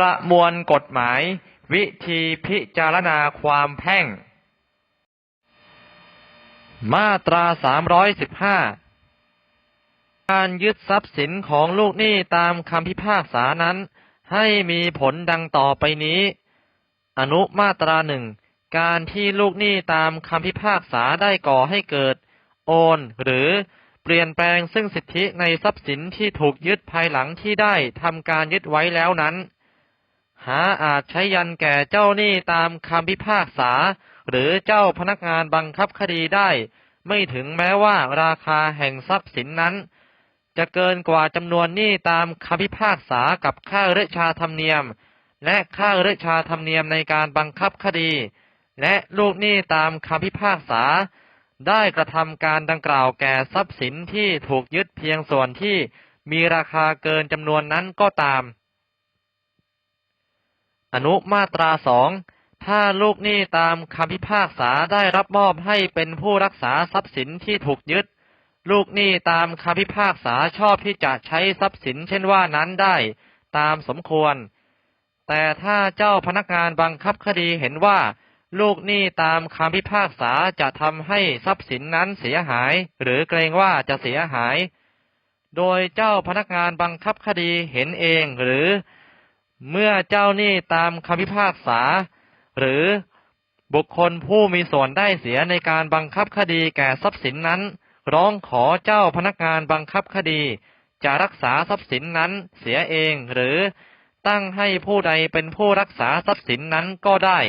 ประมวลกฎหมาย วิธีพิจารณาความแพ่ง มาตรา 315 การยึดทรัพย์สินของลูกหนี้ตามคำพิพากษานั้น ให้มีผลดังต่อไปนี้ อนุมาตราหนึ่ง การที่ลูกหนี้ตามคำพิพากษาได้ก่อให้เกิด โอน หรือเปลี่ยนแปลงซึ่งสิทธิในทรัพย์สินที่ถูกยึดภายหลังที่ได้ทำการยึดไว้แล้วนั้น หาอาจใช้ยันแก่เจ้าหนี้ตามคำพิพากษา หรือเจ้าพนักงานบังคับคดีได้ ไม่ถึงแม้ว่าราคาแห่งทรัพย์สินนั้น จะเกินกว่าจำนวนหนี้ตามคำพิพากษากับค่าเรชาธรรมเนียม และค่าเรชาธรรมเนียมในการบังคับคดี และลูกหนี้ตามคำพิพากษา ได้กระทำการดังกล่าวแก่ทรัพย์สินที่ถูกยึดเพียงส่วนที่มีราคาเกินจำนวนนั้นก็ตาม อนุมาตราสองถ้าลูกหนี้ตามคำพิพากษาได้รับมอบให้เป็นผู้รักษาทรัพย์สินที่ถูกยึด ลูกหนี้ตามคำพิพากษาชอบที่จะใช้ทรัพย์สินเช่นว่านั้นได้ ตามสมควร แต่ถ้าเจ้าพนักงานบังคับคดีเห็นว่า ลูกหนี้ตามคำพิพากษาจะทำให้ทรัพย์สินนั้นเสียหาย หรือเกรงว่าจะเสียหาย โดยเจ้าพนักงานบังคับคดีเห็นเองหรือ เมื่อเจ้าหนี้ตามคำพิพากษา หรือบุคคลผู้มีส่วนได้เสียในการบังคับคดีแก่ทรัพย์สินนั้น ร้องขอเจ้าพนักงานบังคับคดี จะรักษาทรัพย์สินนั้นเสียเองหรือตั้งให้ผู้ใดเป็นผู้รักษาทรัพย์สินนั้นก็ได้